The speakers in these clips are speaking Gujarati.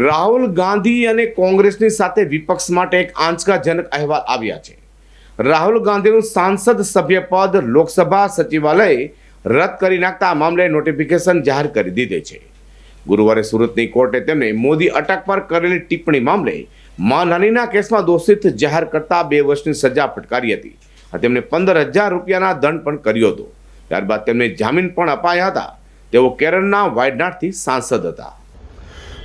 રાહુલ ગાંધી અને કોંગ્રેસની સાથે વિપક્ષ માટે એક આંચકાજનક અહેવાલ આવ્યા છે. રાહુલ ગાંધીનું સાંસદ સભ્યપદ લોકસભા સચિવાલય રદ કરી નાખતા આ મામલે નોટિફિકેશન જાહેર કરી દીધે છે. ગુરુવારે સુરતની કોર્ટે તેમને મોદી અટક પર કરેલી ટિપ્પણી મામલે માનહાનિના કેસમાં દોષિત જાહેર કરતા બે વર્ષની સજા ફટકારી હતી અને તેમને પંદર હજાર રૂપિયાના દંડ પણ કર્યો હતો. ત્યારબાદ તેમને જામીન પણ અપાયા હતા. તેઓ કેરળના વાયનાડથી સાંસદ હતા.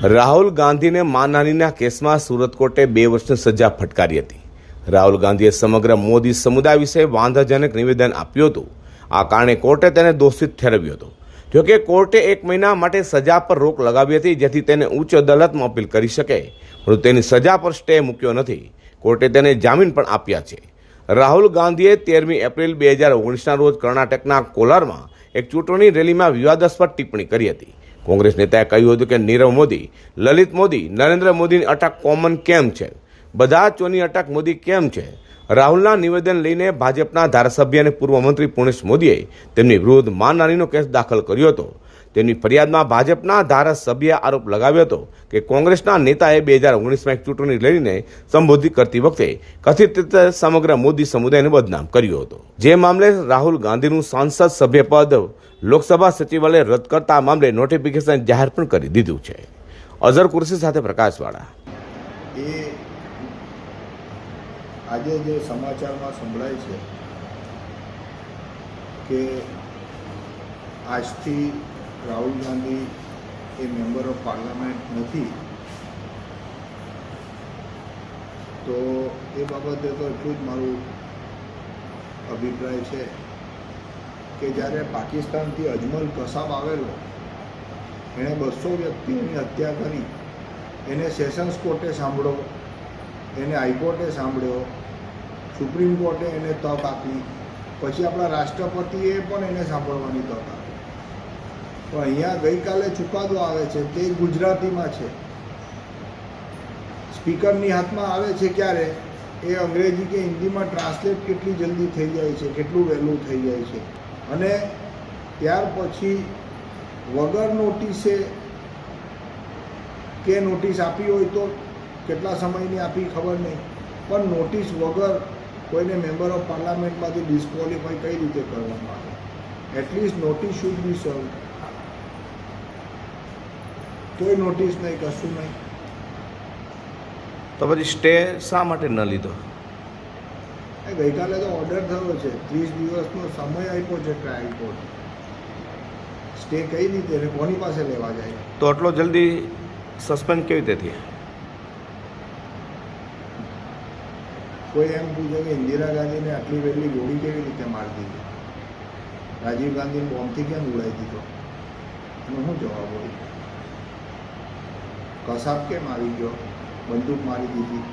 રાહુલ ગાંધીને માનહાનિના કેસમાં સુરત કોર્ટે બે વર્ષની સજા ફટકારી હતી. રાહુલ ગાંધીએ સમગ્ર મોદી સમુદાય વિશે વાંધાજનક નિવેદન આપ્યું હતું. આ કારણે કોર્ટે તેને દોષિત ઠેરવ્યો હતો. જોકે કોર્ટે એક મહિના માટે સજા પર રોક લગાવી હતી, જેથી તેને ઉચ્ચ અદાલતમાં અપીલ કરી શકે. પરંતુ તેની સજા પર સ્ટે મૂક્યો નથી. કોર્ટે તેને જામીન પણ આપ્યા છે. રાહુલ ગાંધીએ તેરમી એપ્રિલ બે હજાર ઓગણીસના રોજ કર્ણાટકના કોલારમાં એક ચૂંટણી રેલીમાં વિવાદાસ્પદ ટિપ્પણી કરી હતી. કોંગ્રેસ નેતાએ કહ્યું હતું કે નીરવ મોદી, લલિત મોદી, નરેન્દ્ર મોદીની અટક કોમન કેમ છે? બધા ચોની અટક મોદી કેમ છે? રાહુલના નિવેદન લઈને ભાજપના ધારાસભ્ય અને પૂર્વ મંત્રી પુણેશ મોદીએ તેમની વિરુદ્ધ માનહાનીનો કેસ દાખલ કર્યો હતો. તેમની ફરિયાદમાં ભાજપના ધારાસભ્યએ આરોપ લગાવ્યો હતો કે કોંગ્રેસના નેતાએ બે હજાર ઓગણીસમાં એક ચૂંટણી લડીને સંબોધિત કરતી વખતે કથિત રીતે સમગ્ર મોદી સમુદાયને બદનામ કર્યો હતો. જે મામલે રાહુલ ગાંધીનું સાંસદ સભ્યપદ લોકસભા સચિવાલય રદ કરતા આ મામલે નોટિફિકેશન જાહેર પણ કરી દીધું છે. અઝર કુર્સી સાથે પ્રકાશવાળા. આજે જે સમાચારમાં સંભળાય છે કે આજથી રાહુલ ગાંધી એ મેમ્બર ઓફ પાર્લામેન્ટ નથી, તો એ બાબતે તો એટલું જ મારું અભિપ્રાય છે કે જ્યારે પાકિસ્તાનથી અજમલ કસાબ આવેલો, એણે બસો વ્યક્તિઓની હત્યા કરી, એને સેશન્સ કોર્ટે સાંભળો એને હાઈકોર્ટે સાંભળ્યો સુપ્રીમ કોર્ટે એને તક આપી. પછી આપણા રાષ્ટ્રપતિએ પણ એને સાંભળવાની તક આપી. પણ અહીંયા ગઈકાલે ચુકાદો આવે છે, તે ગુજરાતીમાં છે. સ્પીકરની હાથમાં આવે છે ક્યારે? એ અંગ્રેજી કે હિન્દીમાં ટ્રાન્સલેટ કેટલી જલ્દી થઈ જાય છે, કેટલું વહેલું થઈ જાય છે. અને ત્યાર પછી વગર નોટિસે કે નોટિસ આપી હોય તો કેટલા સમયની આપી ખબર નહીં. પણ નોટિસ વગર કોઈને મેમ્બર ઓફ પાર્લામેન્ટમાંથી ડિસ્ક્વોલિફાઈ કઈ રીતે કરવામાં આવે? એટલીસ્ટ નોટિસ શુડ બી સર્વ કોઈ નોટિસ નહીં કશું નહીં. તો પછી સ્ટે શા માટે ન લીધો? એ ગઈકાલે તો ઓર્ડર થયો છે. ત્રીસ દિવસનો સમય આપ્યો છે ટ્રાયલ કોર્ટ સ્ટે કઈ રીતે? કોની પાસે લેવા જાય? તો આટલો જલ્દી સસ્પેન્ડ કેવી રીતે થયા? કોઈ એમ પૂછે કે ઇન્દિરા ગાંધીને આટલી વહેલી ગોળી કેવી રીતે મારી દીધી રાજીવ ગાંધીને બોમ્બથી કેમ ઉડાવી દીધો? એનો શું જવાબ હોય કસાબ કેમ આવી ગયો? બંદૂક મારી દીધી.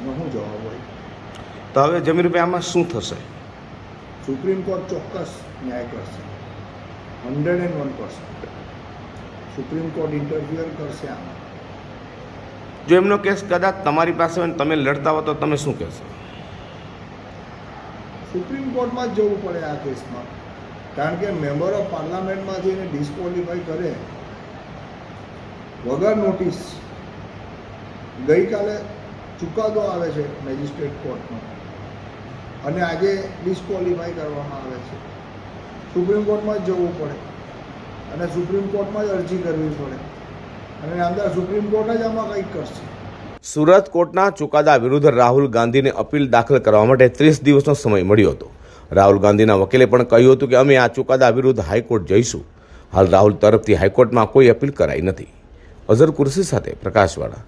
એનો શું જવાબ હોય તો હવે જમીનભાઈ આમાં શું થશે? સુપ્રીમ કોર્ટ ચોક્કસ ન્યાય કરશે. Hundred and one percent. Supreme court interfere કરશે આમાં. જો એમનો કેસ કદાચ તમારી પાસે હોય તમે લડતા હો તો તમે શું કહેશો? સુપ્રીમ કોર્ટમાં જ જવું પડે આ કેસમાં. કારણ કે મેમ્બર ઓફ પાર્લામેન્ટમાંથી એને ડિસ્ક્વોલિફાઈ કરે. વગર નોટિસ ગઈકાલે ચુકાદો આવે છે મેજિસ્ટ્રેટ કોર્ટનો અને આજે ડિસ્ક્વોલિફાઈ કરવામાં આવે છે. સુપ્રીમ કોર્ટમાં જ જવું પડે. અને સુપ્રીમ કોર્ટમાં જ અરજી કરવી પડે. અને અંદર સુપ્રીમ કોર્ટ જ આમાં કંઈક કરશે. સુરત કોર્ટના ચુકાદા વિરુદ્ધ રાહુલ ગાંધીને અપીલ દાખલ કરવા માટે ત્રીસ દિવસનો સમય મળ્યો હતો. રાહુલ ગાંધીના વકીલે પણ કહ્યું હતું કે અમે આ ચુકાદા વિરુદ્ધ હાઈકોર્ટ જઈશું. હાલ રાહુલ તરફથી હાઈકોર્ટમાં કોઈ અપીલ કરાઈ નથી. અઝર કુર્સી સાથે પ્રકાશવાળા.